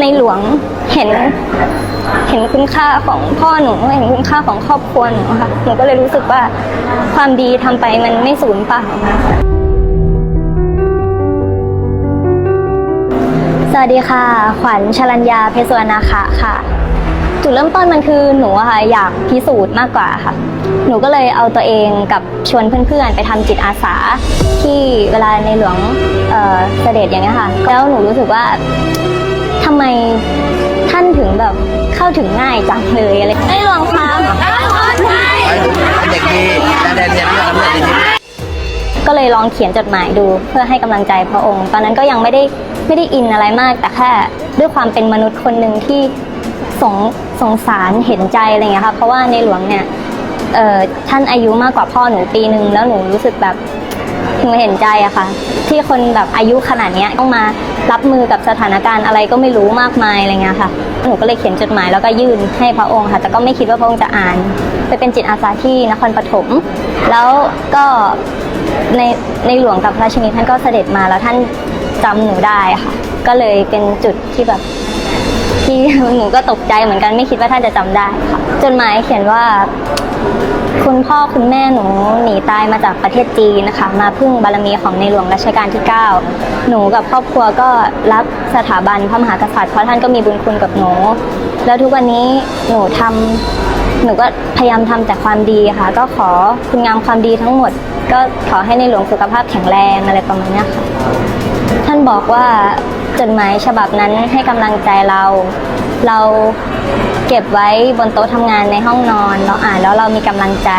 ในหลวงเห็นเห็นคุณค่าของพ่อหนูเห็นคุณค่าของครอบครัวหนูค่ะหนูก็เลยรู้สึกว่าความดีทำไปมันไม่สูญเปล่าสวัสดีค่ะ ขวัญชลัญญาเพชรสุวรรณาคะค่ะ จุดเริ่มต้นมันคือหนูค่ะอยากพิสูจน์มากกว่าค่ะ หนูก็เลยเอาตัวเองกับชวนเพื่อนๆ ไปทำจิตอาสาที่เวลาในหลวงเออเสด็จอย่างเงี้ยค่ะแล้วหนูรู้สึกว่าำไมท่านถึงแบบเข้าถึงง่ายจังเลยอะไรในหลวงคะเป็นเด็กดีและได้เรียนรู้กับเรื่องดีก็เลยลองเขียนจดหมายดูเพื่อให้กำลังใจพระองค์ ตอนนั้นก็ยังไม่ได้ไม่ได้อินอะไรมาก แต่แค่ด้วยความเป็นมนุษย์คนหนึ่งที่สงสงสารเห็นใจอะไรเงี้ยค่ะเพราะว่าในหลวงเนี่ยเอ่อท่านอายุมากกว่าพ่อหนูปีหนึ่งแล้วหนูรู้สึกแบบ หนูเห็นใจอะค่ะ ที่คนแบบอายุขนาดเนี้ยต้องมารับมือกับสถานการณ์อะไรก็ไม่รู้มากมายอะไรเงี้ยค่ะ หนูก็เลยเขียนจดหมายแล้วก็ยื่นให้พระองค์ค่ะ แต่ก็ไม่คิดว่าพระองค์จะอ่านไปเป็นจิตอาสาที่นครปฐมแล้วก็ในในหลวงกับพระชินีท่านก็เสด็จมาแล้วท่านจำหนูได้ค่ะ ก็เลยเป็นจุดที่แบบที่หนูก็ตกใจเหมือนกันไม่คิดว่าท่านจะจำได้ค่ะจดหมายเขียนว่า คุณพ่อคุณแม่หนูหนีตายมาจากประเทศจีนนะคะ มาพึ่งบารมีของในหลวงรัชกาลที่ 9 หนูกับครอบครัวก็รักสถาบันพระมหากษัตริย์เพราะท่านก็มีบุญคุณกับหนู แล้วทุกวันนี้หนูทำหนูก็พยายามทำแต่ความดีค่ะ ก็ขอคุณงามความดีทั้งหมด ก็ขอให้ในหลวงสุขภาพแข็งแรงอะไรประมาณนี้ค่ะท่านบอกว่าจดหมายฉบับนั้นให้กำลังใจเราเรา เก็บไว้บนโต๊ะทำงานในห้องนอน เราอ่านแล้วเรามีกำลังใจ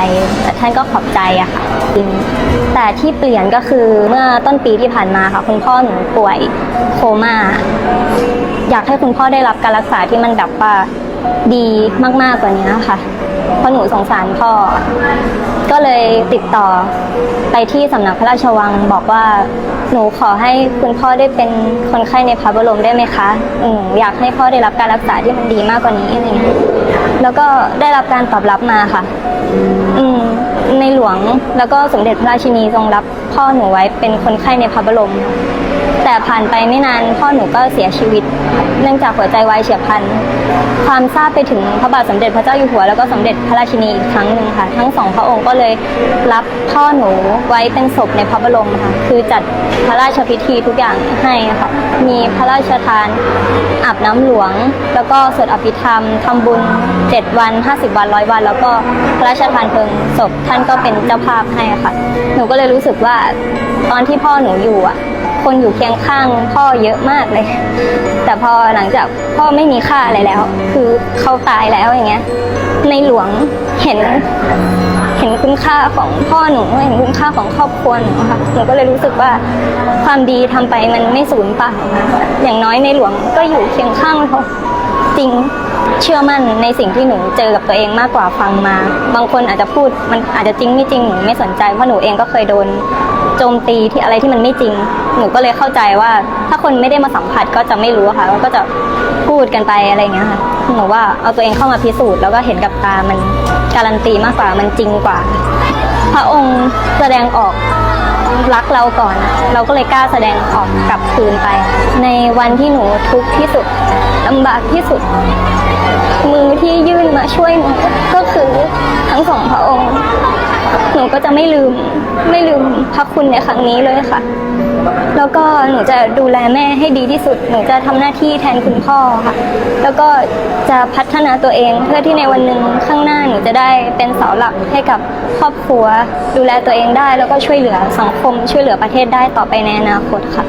แต่ท่านก็ขอบใจอะค่ะจริงแต่ที่เปลี่ยนก็คือเมื่อต้นปีที่ผ่านมาค่ะ คุณพ่อหนูป่วยโคม่าอยากให้คุณพ่อได้รับการรักษาที่มันแบบว่า ดีมากๆกว่านี้ค่ะ เพราะหนูสงสารพ่อ ก็เลยติดต่อไปที่สำนักพระราชวังบอกว่าหนูขอให้คุณพ่อได้เป็นคนไข้ในพระบรมได้ไหมคะอืมอยากให้พ่อได้รับการรักษาที่มันดีมากกว่านี้อะไรเงี้ยแล้วก็ได้รับการตอบรับมาค่ะ อืมในหลวงแล้วก็สมเด็จพระราชินีทรงรับพ่อหนูไว้เป็นคนไข้ในพระบรม แต่ผ่านไปไม่นานพ่อหนูก็เสียชีวิต เนื่องจากหัวใจวายเฉียบพลัน ความทราบไปถึงพระบาทสมเด็จพระเจ้าอยู่หัว แล้วก็สมเด็จพระราชินีอีกครั้งหนึ่งค่ะ ทั้งสองพระองค์ก็เลยรับพ่อหนูไว้เป็นศพในพระบรมค่ะ คือจัดพระราชพิธีทุกอย่างให้ค่ะ มีพระราชทานอาบน้ำหลวง แล้วก็สวดอภิธรรมทำบุญ 7 วัน 50 วันร้อยวัน แล้วก็พระราชทานเพลิงศพท่านก็เป็นเจ้าภาพให้ค่ะ หนูก็เลยรู้สึกว่าตอนที่พ่อหนูอยู่อะ คนอยู่เคียงข้างพ่อเยอะมากเลย แต่พอหลังจากพ่อไม่มีค่าอะไรแล้ว คือเขาตายแล้วอย่างเงี้ย ในหลวงเห็น เห็นคุณค่าของพ่อหนูเห็นคุณค่าของครอบครัวหนูค่ะหนูก็เลยรู้สึกว่าความดีทำไปมันไม่สูญเปล่าอย่างน้อยในหลวงก็อยู่เคียงข้างเขาจริงเชื่อมั่นในสิ่งที่หนูเจอกับตัวเองมากกว่าฟังมา บางคนอาจจะพูดมันอาจจะจริงไม่จริงหนูไม่สนใจเพราะหนูเองก็เคยโดน จมตีที่อะไรที่มันไม่จริง หนูก็เลยเข้าใจว่า ถ้าคนไม่ได้มาสัมผัสก็จะไม่รู้ค่ะก็จะพูดกันไปอะไรอย่างเงี้ยค่ะหนูว่าเอาตัวเองเข้ามาพิสูจน์แล้วก็เห็นกับตามันการันตีมากกว่ามันจริงกว่า พระองค์แสดงออกรักเราก่อน เราก็เลยกล้าแสดงออกกลับคืนไป ในวันที่หนูทุกข์ที่สุดำบากที่สุด มือที่ยื่นมาช่วยหนูก็คือทั้งสองพระองค์ หนูก็จะไม่ลืมไม่ลืมพระคุณในครั้งนี้เลยค่ะ แล้วก็หนูจะดูแลแม่ให้ดีที่สุด หนูจะทำหน้าที่แทนคุณพ่อค่ะ แล้วก็จะพัฒนาตัวเองเพื่อที่ในวันหนึ่งข้างหน้าหนูจะได้เป็นเสาหลักให้กับครอบครัว ดูแลตัวเองได้ แล้วก็ช่วยเหลือสังคมช่วยเหลือประเทศได้ต่อไปในอนาคตค่ะ